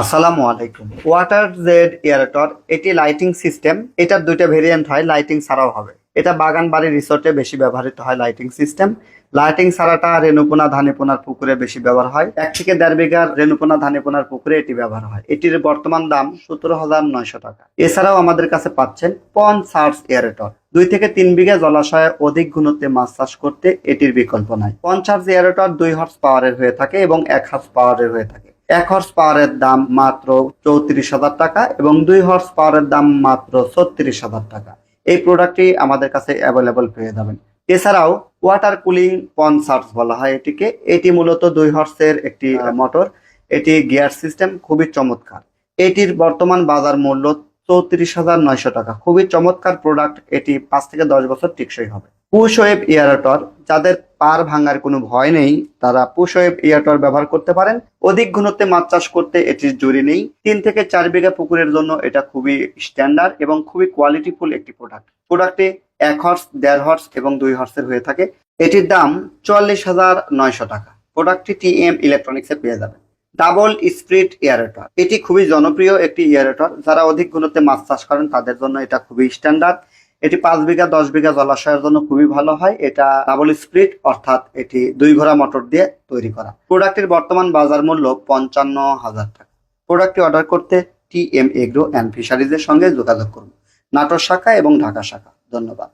আসসালামু আলাইকুম। Water jet aerator এটি লাইটিং সিস্টেম এটার দুইটা ভেরিয়েন্ট হয় লাইটিং ছাড়াও হবে। এটা বাগান বাড়ি রিসোর্টে বেশি ব্যবহৃত হয় লাইটিং সিস্টেম লাইটিং ছাড়াটা রেণুপোনা, ধানিপোনার পুকুরে বেশি ব্যবহার হয়। এক থেকে দেড় বিঘার রেণুপোনা, ধানিপোনার পুকুরে এটি ব্যবহার হয়। এটির বর্তমান দাম সতেরো হাজার নয়শো টাকা। এছাড়াও আমাদের কাছে পাচ্ছেন পন সার্স এয়ারটর দুই থেকে তিন বিঘা জলাশয়ে অধিক ঘনত্বে মাছ চাষ করতে এটির বিকল্প নাই। পঞ্চাশ এয়ারটর দুই হর্স পাওয়ারের হয়ে থাকে এবং এক হর্স পাওয়ারের হয়ে থাকে। এক হর্স পাওয়ারের দাম মাত্র চৌত্রিশ হাজার টাকা এবং দুই হর্স পাওয়ারের দাম মাত্র ছত্রিশ হাজার টাকা। এই প্রোডাক্টটি আমাদের কাছে অ্যাভেলেবল পেয়ে যাবেন। এছাড়াও ওয়াটার কুলিং পনসার্স বলা হয় এটিকে। এটি মূলত দুই হর্সের একটি মোটর এটি গিয়ার সিস্টেম খুবই চমৎকার। এটির বর্তমান বাজার মূল্য চৌত্রিশ হাজার নয়শো টাকা। খুবই চমৎকার প্রোডাক্ট এটি পাঁচ থেকে দশ বছর টেকসই হবে। পুশ ওয়েব ইয়ারটর, যাদের পার ভাঙার কোনো ভয় নেই, তারা পুশ ওয়েব ইয়ারটর ব্যবহার করতে পারেন। অধিক ঘনত্বে মাছ চাষ করতে এটির জুড়ি নেই। তিন থেকে চার বিঘা পুকুরের জন্য এটা খুবই স্ট্যান্ডার্ড এবং খুবই কোয়ালিটিফুল একটি প্রোডাক্ট প্রোডাক্টে এক হর্স দেড় হর্স এবং দুই হর্সের হয়ে থাকে। এটির দাম চুয়াল্লিশ হাজার নয়শো টাকা। প্রোডাক্টটি টি এম ইলেকট্রনিক্সে পেয়ে যাবেন। ডাবল স্প্রিট এয়ারেটর এটি খুবই জনপ্রিয় একটি এয়ারেটর যারা অধিক ঘনত্বে মাছ চাষ করেন, তাদের জন্য এটা খুবই স্ট্যান্ডার্ড এটি পাঁচ বিঘা, দশ বিঘা জলাশয়ের জন্য খুবই ভালো হয়। এটা ডাবল স্প্রিট অর্থাৎ এটি দুই ঘোড়া মোটর দিয়ে তৈরি করা। প্রোডাক্টের বর্তমান বাজার মূল্য পঞ্চান্ন হাজার টাকা। প্রোডাক্টটি অর্ডার করতে টি এম এগ্রো অ্যান্ড ফিশারিজের সঙ্গে যোগাযোগ করুন। নাটোর শাখা এবং ঢাকা শাখা। ধন্যবাদ।